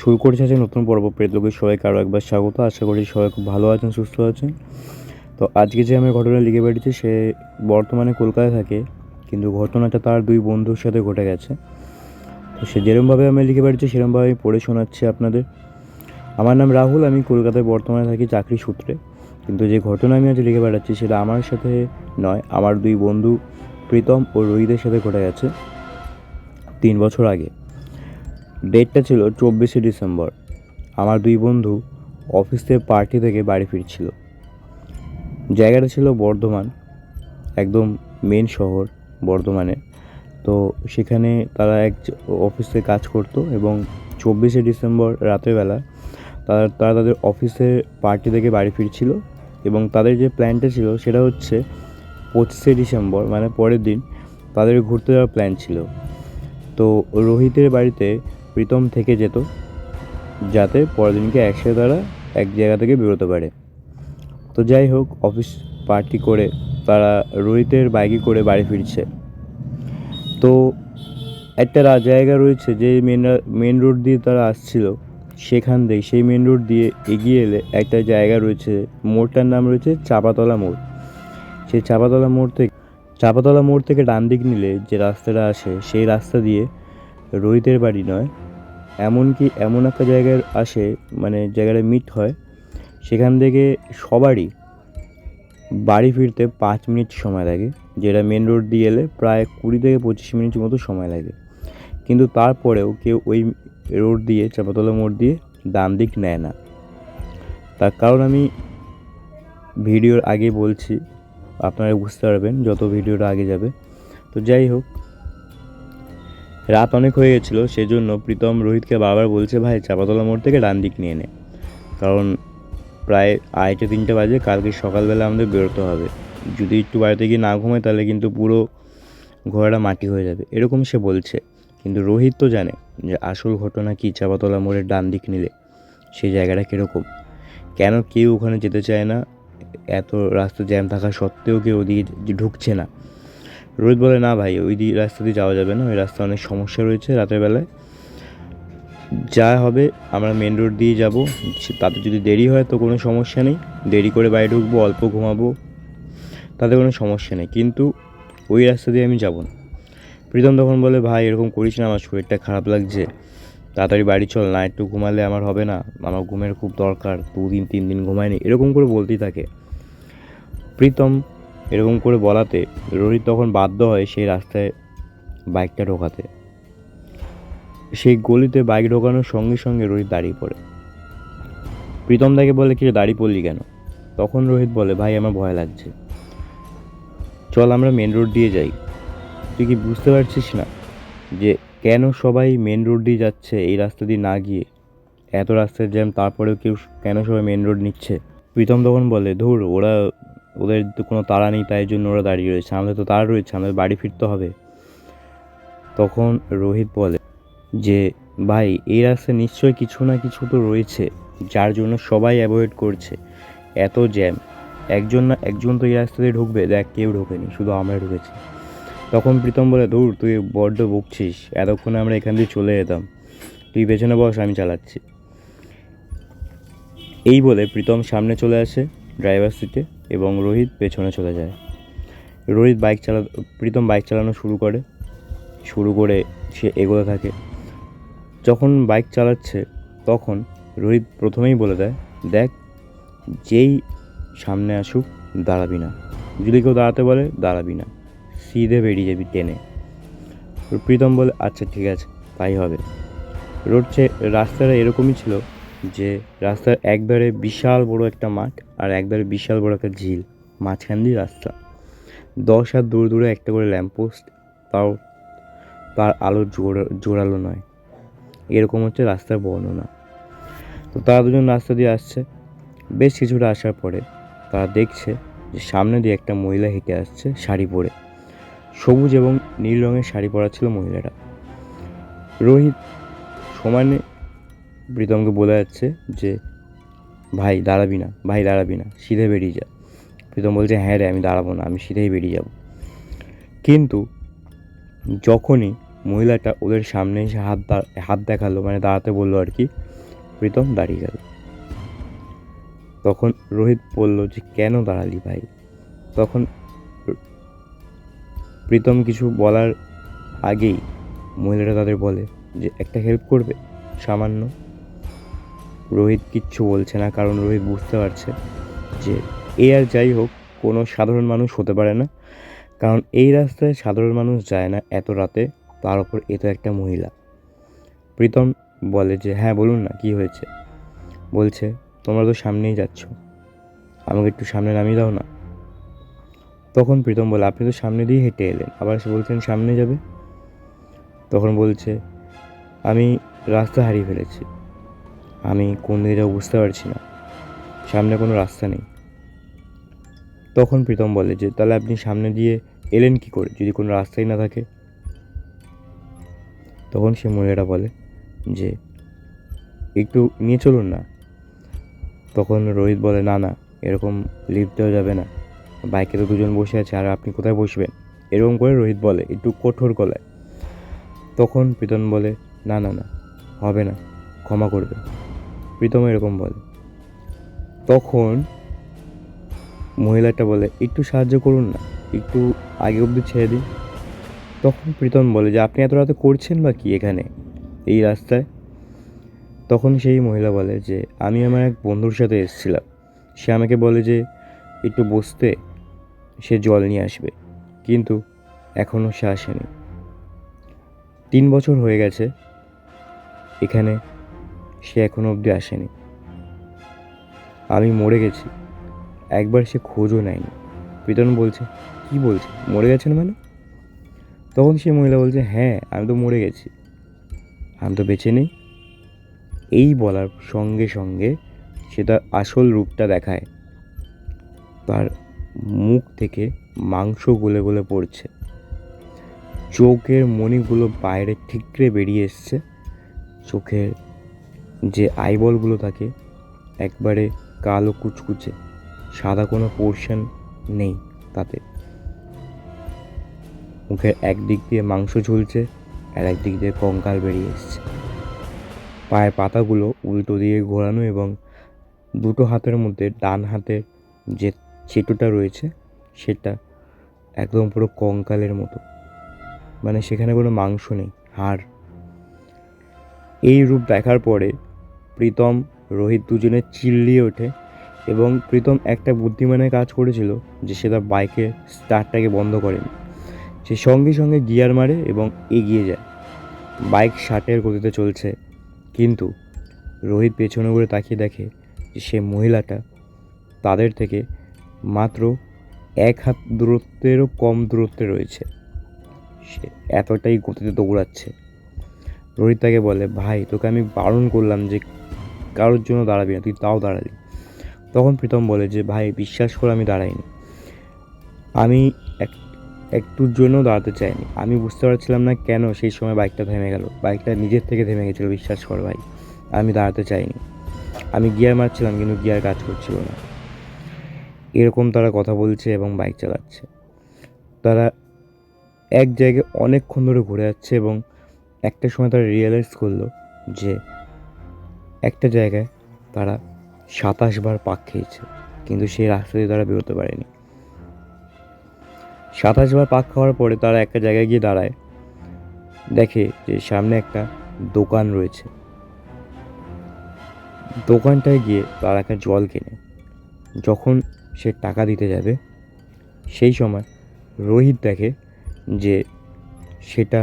শুরু করেছে আছে নতুন পর্ব প্রেতলোকের সবাইকে আরও একবার স্বাগত। আশা করি সবাই খুব ভালো আছেন, সুস্থ আছেন। তো আজকে যে আমি ঘটনা লিখে বেরিয়েছি সে বর্তমানে কলকাতায় থাকে, কিন্তু ঘটনাটা তার দুই বন্ধুর সাথে ঘটে গেছে। তো সে যেরমভাবে আমি লিখে বেরিয়েছি সেরমভাবে আমি পড়ে শোনাচ্ছি আপনাদের। আমার নাম রাহুল, আমি কলকাতায় বর্তমানে থাকি চাকরি সূত্রে। কিন্তু যে ঘটনা আমি আজ লিখে বেড়াচ্ছি, সেটা আমার সাথে নয়, আমার দুই বন্ধু প্রীতম ও রোহিতের সাথে ঘটে গেছে। তিন বছর আগে। ডেটটা ছিল চব্বিশে ডিসেম্বর। আমার দুই বন্ধু অফিস থেকে পার্টি থেকে বাড়ি ফিরছিল। জায়গাটা ছিল বর্ধমান, একদম মেন শহর বর্ধমানে। তো সেখানে তারা এক অফিসে কাজ করতো এবং চব্বিশে ডিসেম্বর রাতেরবেলা তারা তারা তাদের অফিসের পার্টি থেকে বাড়ি ফিরছিল এবং তাদের যে প্ল্যানটা ছিল সেটা হচ্ছে পঁচিশে ডিসেম্বর মানে পরের দিন তাদের ঘুরতে যাওয়ার প্ল্যান ছিল। তো রোহিতের বাড়িতে প্রীতম থেকে যেত, যাতে পরের দিনকে একসাথে তারা এক জায়গা থেকে বেরোতে পারে। তো যাই হোক অফিস পার্টি করে তারা রোহিতের বাইকে করে বাড়ি ফিরছে। তো একটা জায়গা রয়েছে যে মেন মেন রোড দিয়ে তারা আসছিল। সেখান থেকে সেই মেন রোড দিয়ে এগিয়ে এলে একটা জায়গা রয়েছে, মোড়টার নাম রয়েছে চাপাতলা মোড়। সেই চাপাতলা মোড় থেকে, চাপাতলা মোড় থেকে ডান দিক নিলে যে রাস্তাটা আসে, সেই রাস্তা দিয়ে রোহিতের বাড়ি নয় এমনকি এমন একটা জায়গায় আসে মানে জায়গাটা মিট হয়, সেখান থেকে সবারই বাড়ি ফিরতে পাঁচ মিনিট সময় লাগে, যেটা মেন রোড দিয়ে এলে প্রায় কুড়ি থেকে পঁচিশ মিনিট মতো সময় লাগে। কিন্তু তারপরেও কেউ ওই রোড দিয়ে, চাপাতলা মোড় দিয়ে ডান দিক নেয় না। তার কারণ আমি ভিডিওর আগে বলছি, আপনারা বুঝতে পারবেন যত ভিডিওটা আগে যাবে। তো যাই হোক রাত অনেক হয়ে গেছিল, সেজন্য প্রীতম রোহিতকে বারবার বলছে, ভাই, চাপাতলা মোড় থেকে ডান দিক নিয়ে নে। কারণ প্রায় আড়াইটে, তিনটে বাজে, কালকে সকালবেলা আমাদের বেরোতে হবে। যদি একটু বাড়িতে গিয়ে না ঘুমায় তাহলে কিন্তু পুরো ঘোড়াটা মাটি হয়ে যাবে। এরকম সে বলছে। কিন্তু রোহিত তো জানে যে আসল ঘটনা কী চাপাতলা মোড়ের ডান দিক নিলে সেই জায়গাটা কীরকম। কেন কেউ ওখানে যেতে চায় না? এত রাস্তা জ্যাম থাকা সত্ত্বেও কেউ ওদিকে ঢুকছে না। রোহিত বলে, না ভাই, ওই রাস্তা দিয়ে যাওয়া যাবে না। ওই রাস্তা অনেক সমস্যা রয়েছে রাতের বেলায়। যা হবে, আমরা মেন রোড দিয়ে যাব। তাতে যদি দেরি হয় তো কোনো সমস্যা নেই। দেরি করে বাড়ি ঢুকবো, অল্প ঘুমাবো, তাতে কোনো সমস্যা নেই। কিন্তু ওই রাস্তা দিয়ে আমি যাব না। প্রীতম তখন বলে, ভাই, এরকম করিস না, আমার শরীরটা খারাপ লাগছে। তাড়াতাড়ি বাড়ি চল, না একটু ঘুমালে আমার হবে না। আমার ঘুমের খুব দরকার, দুদিন, তিন দিন ঘুমায়নি। এরকম করে বলতেই থাকে। প্রীতম এরকম করে বলাতে রোহিত তখন বাধ্য হয় সেই রাস্তায় বাইকটা ঢোকাতে। সেই গলিতে বাইক ঢোকানোর সঙ্গে সঙ্গে রোহিত দাঁড়িয়ে পড়ে। প্রীতম দাকে বলে কি দাঁড়িয়ে পড়লি কেন? তখন রোহিত বলে, ভাই, আমার ভয় লাগছে। চল, আমরা মেন রোড দিয়ে যাই। তুই কি বুঝতে পারছিস না যে কেন সবাই মেন রোড দিয়ে যাচ্ছে এই রাস্তা দিয়ে না গিয়ে? এত রাস্তায় জ্যাম, তারপরেও কেউ কেন সবাই মেন রোড নিচ্ছে? প্রীতম তখন বলে, ধুর, ওরা ওদের তো কোনো তাড়া নেই, তাই জন্য ওরা দাঁড়িয়ে রয়েছে। আমাদের তো তাড়া রয়েছে, আমাদের বাড়ি ফিরতে হবে। তখন রোহিত বলে যে, ভাই, এই রাস্তায় নিশ্চয়ই কিছু না কিছু তো রয়েছে, যার জন্য সবাই অ্যাভয়েড করছে। এত জ্যাম। একজন না একজন তো এই রাস্তা দিয়ে ঢুকবে। দেখ, কেউ ঢোকেনি, শুধু আমরা ঢুকেছি। তখন প্রীতম বলে, দূর, তুই বড্ড বকছিস। এতক্ষণে আমরা এখান দিয়ে চলে যেতাম। তুই পেছনে বস, আমি চালাচ্ছি। এই বলে প্রীতম সামনে চলে আসে। ড্রাইভার সিটে এবং রোহিত পেছনে চলে যায়। রোহিত বাইক চালা প্রীতম বাইক চালানো শুরু করে। শুরু করে সে এগোতে থাকে। যখন বাইক চালাচ্ছে, তখন রোহিত প্রথমেই বলে দেয়, দেখ, যেই সামনে আসুক, দাঁড়াবি না। যদি কেউ দাঁড়াতে বলে, দাঁড়াবি না। সিধে বেরিয়ে যাবি টেনে প্রীতম বলে আচ্ছা ঠিক আছে, তাই হবে। রোড রাস্তাটা এরকমই ছিল যে, রাস্তার একধারে বিশাল বড় একটা মাঠ আর একধারে বিশাল বড় একটা ঝিল মাঝখান দিয়ে রাস্তা। দশ হাত দূরে দূরে একটা করে ল্যাম্পপোস্ট তাও তার আলো জোর, জোরালো নয়। এরকম হচ্ছে রাস্তার বর্ণনা। তো তারা দুজন রাস্তা দিয়ে আসছে। বেশ কিছুটা আসার পরে তারা দেখছে যে সামনে দিয়ে একটা মহিলা হেঁটে আসছে শাড়ি পরে। সবুজ এবং নীল রঙের শাড়ি পরা ছিল মহিলাটা। রোহিত সমানে প্রীতমকে বলে যাচ্ছে যে ভাই দাঁড়াবি না, ভাই দাঁড়াবি না, সিধে বেরিয়ে যা। প্রীতম বলছে হ্যাঁ রে, আমি দাঁড়াবো না, আমি সিধেই বেরিয়ে যাব। কিন্তু যখনই মহিলাটা ওদের সামনে এসে হাত হাত দেখাল মানে দাঁড়াতে বলল আর কি, প্রীতম দাঁড়িয়ে গেল। তখন রোহিত বলল যে, কেন দাঁড়ালি ভাই? তখন প্রীতম কিছু বলার আগেই মহিলাটা তাদের বলে যে, একটা হেল্প করবে, সামান্য রোহিত কিচ্ছু বলছে না, কারণ রোহিত বুঝতে পারছে যে এ আর যাই হোক, কোনো সাধারণ মানুষ হতে পারে না। কারণ এই রাস্তায় সাধারণ মানুষ যায় না এত রাতে, তার উপর এ তো একটা মহিলা। প্রীতম বলে যে হ্যাঁ বলুন না, কি হয়েছে? বলছে, তোমরা তো সামনেই যাচ্ছ। আমাকে একটু সামনে নামিয়ে দাও না? তখন প্রীতম বলে, আপনি তো সামনে দিয়ে হেঁটে এলেন, আবার সে বলছেন সামনে যাবে? তখন বলছে, আমি রাস্তা হারিয়ে ফেলেছি। আমি কোন দিকে যাব বুঝতে পারছি না। সামনে কোনো রাস্তা নেই। তখন প্রীতম বলে যে, তাহলে আপনি সামনে দিয়ে এলেন কি করে? যদি কোনো রাস্তাই না থাকে? তখন সে মহিলাটা বলে যে, একটু নিয়ে চলুন না। তখন রোহিত বলে, না না, এরকম লিফট দেওয়া যাবে না। বাইকে তো দুজন বসে আছে, আর আপনি কোথায় বসবেন? এরকম করে রোহিত বলে, একটু কঠোর গলায়। তখন প্রীতম বলে, না না না, হবে না, ক্ষমা করবে প্রীতম এরকম বলে। তখন মহিলাটা বলে, একটু সাহায্য করুন না, একটু আগে অবধি ছেড়ে দিন। তখন প্রীতম বলে, যে আপনি এত রাতে করছেন বা কি এখানে, এই রাস্তায়? তখন সেই মহিলা বলে যে, আমি আমার এক বন্ধুর সাথে এসেছিলাম। সে আমাকে বলে যে, একটু বসতে সে জল নিয়ে আসবে, কিন্তু এখনও সে আসেনি। তিন বছর হয়ে গেছে এখানে। সে এখনও অবধি আসেনি। আমি মরে গেছি। একবার সে খোঁজও নেয়নি। প্রীতম বলছে, কি বলছে? মরে গেছেন মানে? তখন সে মহিলা বলছে হ্যাঁ আমি তো মরে গেছি। আমি তো বেঁচে নেই। এই বলার সঙ্গে সঙ্গে সে তার আসল রূপটা দেখায়। তার মুখ থেকে মাংস গলে গলে পড়ছে। চোখের মণিগুলো বাইরে ঠিকরে বেরিয়ে এসছে। চোখের যে আইবলগুলো থাকে একবারে কালো কুচকুচে, সাদা কোনো পোর্শন নেই তাতে। মুখের একদিক দিয়ে মাংস ঝুলছে আর একদিক দিয়ে কঙ্কাল বেরিয়ে এসছে। পায়ের পাতাগুলো উল্টো দিয়ে ঘোরানো এবং দুটো হাতের মধ্যে ডান হাতের যে চেটোটা রয়েছে, সেটা একদম পুরো কঙ্কালের মতো। মানে সেখানে কোনো মাংস নেই, হাড়। এই রূপ দেখার পরে প্রীতম, রোহিত দুজনে চিল্লিয়ে ওঠে এবং প্রীতম একটা বুদ্ধিমানের কাজ করেছিল যে সে তার বাইকের স্টার্টটাকে বন্ধ করেনি। সে সঙ্গে সঙ্গে গিয়ার মারে এবং এগিয়ে যায়। বাইক ষাটের গতিতে চলছে, কিন্তু রোহিত পেছনে ঘুরে তাকিয়ে দেখে যে সে মহিলাটা তাদের থেকে মাত্র এক হাত দূরত্বেরও কম দূরত্বে রয়েছে। সে এতটাই গতিতে দৌড়াচ্ছে। রোহিত তাকে বলে, ভাই, তোকে আমি বারণ করলাম যে কারোর জন্য দাঁড়াবি না, তুই তাও দাঁড়ালি তখন প্রীতম বলে যে, ভাই, বিশ্বাস করে, আমি দাঁড়াইনি। আমি এক, একটুর জন্য দাঁড়াতে চাইনি। আমি বুঝতে পারছিলাম না কেন সেই সময় বাইকটা থেমে গেল। বাইকটা নিজের থেকে থেমে গেছিল, বিশ্বাস কর ভাই। আমি দাঁড়াতে চাইনি। আমি গিয়ার মারছিলাম, কিন্তু গিয়ার কাজ করছিল না। এরকম তারা কথা বলছে এবং বাইক চালাচ্ছে। তারা এক জায়গায় অনেকক্ষণ ধরে ঘুরে যাচ্ছে এবং একটা সময় তারা রিয়েলাইজ করল যে একটা জায়গায় তারা সাতাশ বার পাক খেয়েছে, কিন্তু সেই রাস্তা দিয়ে তারা বেরোতে পারেনি। সাতাশ বার পাক খাওয়ার পরে তারা একটা জায়গায় গিয়ে দাঁড়ায়, দেখে যে সামনে একটা দোকান রয়েছে। দোকানটায় গিয়ে তারা একটা জল কেনে। যখন সে টাকা দিতে যাবে, সেই সময় রোহিত দেখে যে সেটা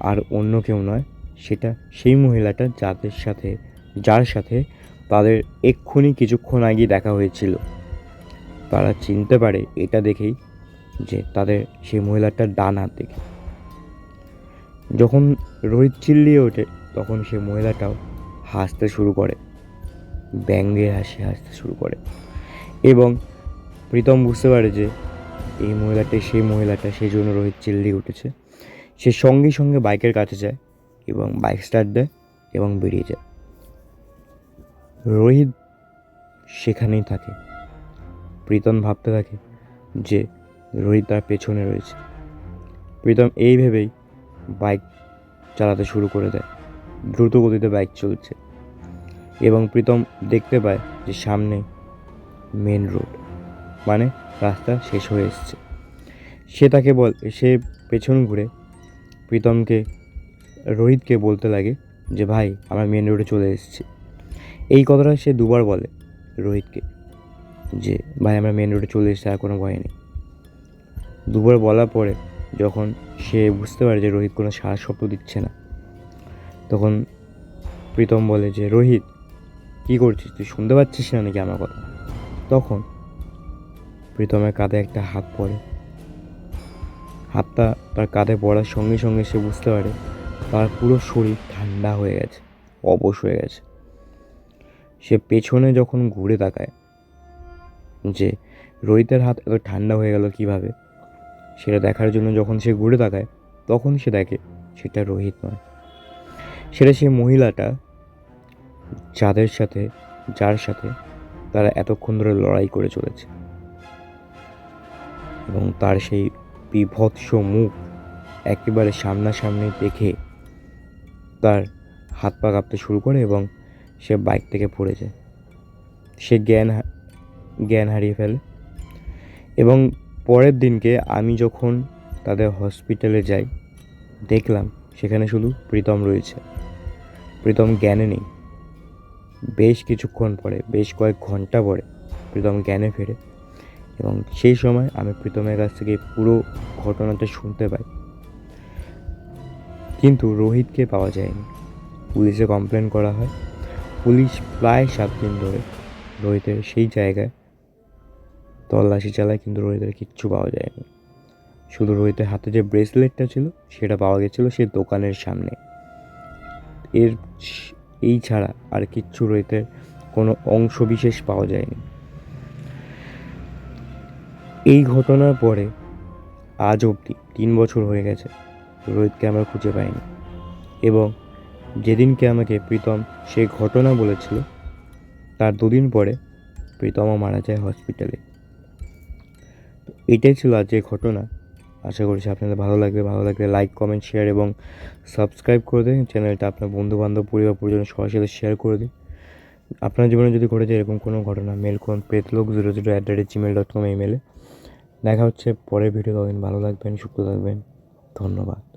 আর অন্য কেউ নয়, সেটা সেই মহিলাটা যাদের সাথে যার সাথে তাদের এক্ষুনি কিছুক্ষণ আগে দেখা হয়েছিল। তারা চিনতে পারে এটা দেখেই যে তাদের সেই মহিলাটার ডান হাত দেখে। যখন রোহিত চিল্লিয়ে ওঠে, তখন সে মহিলাটাও হাসতে শুরু করে। ব্যঙ্গে হাসি হাসতে শুরু করে। এবং প্রীতম বুঝতে পারে যে এই মহিলাটাই সেই মহিলাটা, সেই জন্য রোহিত চিল্লিয়ে উঠেছে। সে সঙ্গে সঙ্গে বাইকের কাছে যায় এবং বাইক স্টার্ট দেয় এবং বেরিয়ে যায়। রোহিত সেখানেই থাকে। প্রীতম ভাবতে থাকে যে রোহিত তার পেছনে রয়েছে। প্রীতম এই ভেবেই বাইক চালাতে শুরু করে দেয়। দ্রুত গতিতে বাইক চলছে এবং প্রীতম দেখতে পায় যে সামনে মেন রোড মানে রাস্তা শেষ হয়ে এসছে। সে তাকে বল, সে পেছন ঘুরে প্রীতমকে, রোহিতকে বলতে লাগে যে, ভাই, আমরা মেন রোডে চলে এসেছি। এই কথাটা সে দুবার বলে রোহিতকে যে, ভাই, আমরা মেন রোডে চলে এসেছি, আর কোনো ভয় নেই। দুবার বলার পরে যখন সে বুঝতে পারে যে রোহিত কোনো সারা শব্দ দিচ্ছে না, তখন প্রীতম বলে যে, রোহিত, কী করছিস? তুই শুনতে পাচ্ছিস না নাকি আমার কথা? তখন প্রীতমের কাঁধে একটা হাত পড়ে। হাতটা তার কাঁধে পড়ার সঙ্গে সঙ্গে সে বুঝতে পারে তার পুরো শরীর ঠান্ডা হয়ে গেছে, অবশ হয়ে গেছে। সে পেছনে যখন ঘুরে তাকায় যে রোহিতের হাত এত ঠান্ডা হয়ে গেল কীভাবে? সেটা দেখার জন্য যখন সে ঘুরে তাকায়, তখন সে দেখে সেটা রোহিত নয়। সেটা সেই মহিলাটা যাদের সাথে, যার সাথে তারা এতক্ষণ ধরে লড়াই করে চলেছে। এবং তার সেই বিভৎস মুখ একেবারে সামনাসামনি দেখে তার হাত পা কাঁপতে শুরু করে এবং সে বাইক থেকে পড়ে যায় সে জ্ঞান জ্ঞান হারিয়ে ফেলে। এবং পরের দিনকে আমি যখন তাদের হসপিটালে যাই, দেখলাম সেখানে শুধু প্রীতম রয়েছে। প্রীতম জ্ঞানে নেই। বেশ কিছুক্ষণ পরে, বেশ কয়েক ঘণ্টা পরে প্রীতম জ্ঞানে ফেরে এবং সেই সময় আমি প্রীতমের কাছ থেকে পুরো ঘটনাটা শুনতে পাই। কিন্তু রোহিতকে পাওয়া যায়নি। পুলিশে কমপ্লেন করা হয়। পুলিশ প্রায় সাত দিন ধরে রোহিতের সেই জায়গায় তল্লাশি চালায়, কিন্তু রোহিতের কিচ্ছু পাওয়া যায়নি। শুধু রোহিতের হাতে যে ব্রেসলেটটা ছিল, সেটা পাওয়া গেছিল সেই দোকানের সামনে। এর এই ছাড়া আর কিচ্ছু রোহিতের কোনো অংশ বিশেষ পাওয়া যায়নি। এই ঘটনার পরে আজ অবধি তিন বছর হয়ে গেছে রোহিতকে আমরা খুঁজে পাইনি। এবং যেদিনকে আমাকে প্রীতম সেই ঘটনা বলেছিল, তার দুদিন পরে প্রীতমও মারা যায় হসপিটালে। এটাই ছিল আজকের ঘটনা। আশা করছি আপনাদের ভালো লাগবে। ভালো লাগলে লাইক, কমেন্ট, শেয়ার এবং সাবস্ক্রাইব করে দিন। চ্যানেলটা আপনার বন্ধু বান্ধব পরিবার পরিজন সবার সাথে শেয়ার করে দিন। আপনার জীবনে যদি ঘটেছে এরকম কোনো ঘটনা মেল করুন পেতলোক zero zero at the rate Gmail dot com ইমেলে দেখা হচ্ছে পরের ভিডিও ততদিন ভালো থাকবেন, সুস্থ থাকবেন। ধন্যবাদ।